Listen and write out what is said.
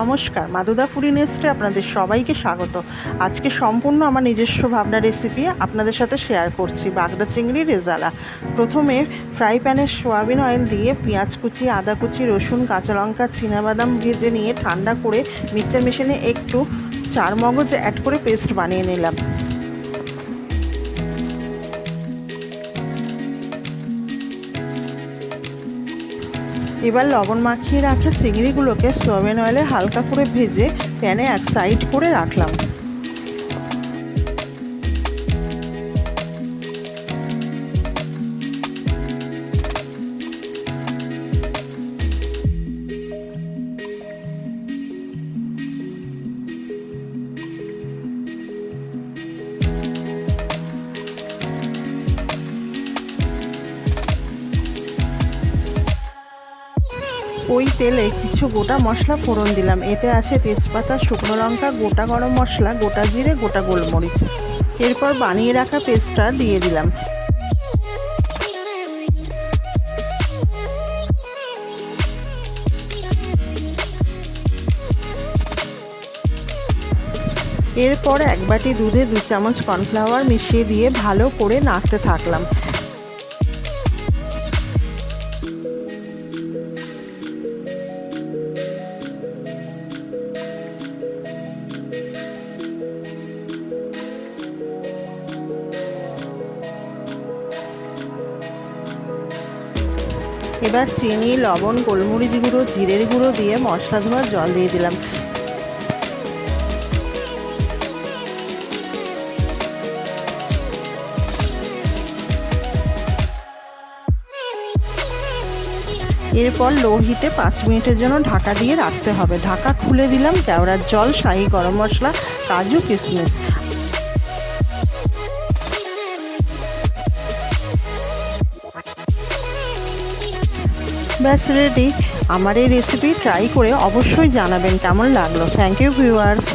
নমস্কার, মাদুদা ফুডি নেস্টে আপনাদের সবাইকে স্বাগত। আজকে সম্পূর্ণ আমার নিজস্ব ভাবনা রেসিপি আপনাদের সাথে শেয়ার করছি বাগদা চিংড়ি রেজালা। প্রথমে ফ্রাই প্যানে সোয়াবিন অয়েল দিয়ে পেঁয়াজ কুচি, আদা কুচি, রসুন, কাঁচা লঙ্কা বাদাম ভেজে নিয়ে ঠান্ডা করে মিক্সার মেশিনে একটু চার মগজ অ্যাড করে পেস্ট বানিয়ে নিলাম। এবার লবণ মাখিয়ে রাখা চিংড়িগুলোকে সোয়াবিন অয়েলে হালকা করে ভেজে প্যানে এক সাইড করে রাখলাম। ওই তেলে কিছু গোটা মশলা ফোড়ন দিলাম। এতে আছে তেজপাতা, শুকনো লঙ্কা, গোটা গরম মশলা, গোটা জিরে, গোটা গোলমরিচ। এরপর বানিয়ে রাখা পেস্টটা দিয়ে দিলাম। এরপর এক বাটি দুধে দু চামচ কর্নফ্লাওয়ার মিশিয়ে দিয়ে ভালো করে নাড়তে থাকলাম। এবার চিনি, লবণ, গোলমরিচ গুঁড়ো, জিরের গুঁড়ো দিয়ে মশলা ধোয়ার জল দিয়ে দিলাম। এরপর লো হিটে পাঁচ মিনিটের জন্য ঢাকা দিয়ে রাখতে হবে। ঢাকা খুলে দিলাম, কেওড়ার জল, শাহি গরম মশলা, কাজু কিশমিশ ব্যাস রেডি আমার এই রেসিপি ট্রাই করে অবশ্যই জানাবেন কেমন লাগল? Thank you viewers